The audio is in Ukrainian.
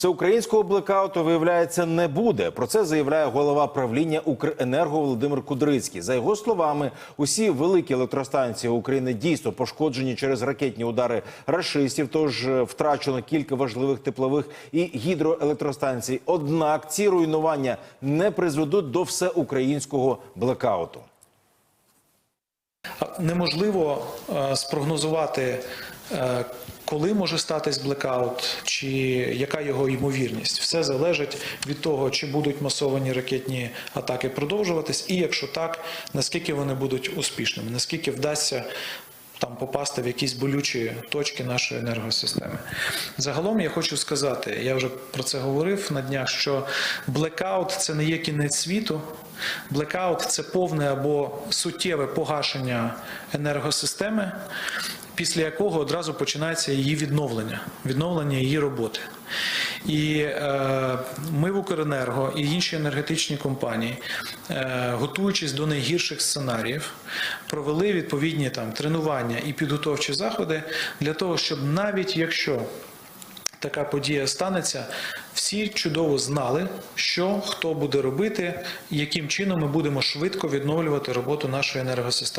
Всеукраїнського блекауту, виявляється, не буде. Про це заявляє голова правління Укренерго Володимир Кудрицький. За його словами, усі великі електростанції України дійсно пошкоджені через ракетні удари рашистів. Тож е, втрачено кілька важливих теплових і гідроелектростанцій. Однак ці руйнування не призведуть до всеукраїнського блекауту. Неможливо е, спрогнозувати, коли може статись блекаут, чи яка його ймовірність. Все залежить від того, чи будуть масовані ракетні атаки продовжуватись, і якщо так, наскільки вони будуть успішними, наскільки вдасться. Там попасти в якісь болючі точки нашої енергосистеми. Загалом я хочу сказати, я вже про це говорив на днях, що блекаут це не є кінець світу. Блекаут це повне або суттєве погашення енергосистеми, після якого одразу починається її відновлення, відновлення її роботи. І е, ми в Укренерго і інші енергетичні компанії, е, готуючись до найгірших сценаріїв, провели відповідні там тренування і підготовчі заходи для того, щоб навіть якщо така подія станеться, всі чудово знали, що хто буде робити, яким чином ми будемо швидко відновлювати роботу нашої енергосистеми.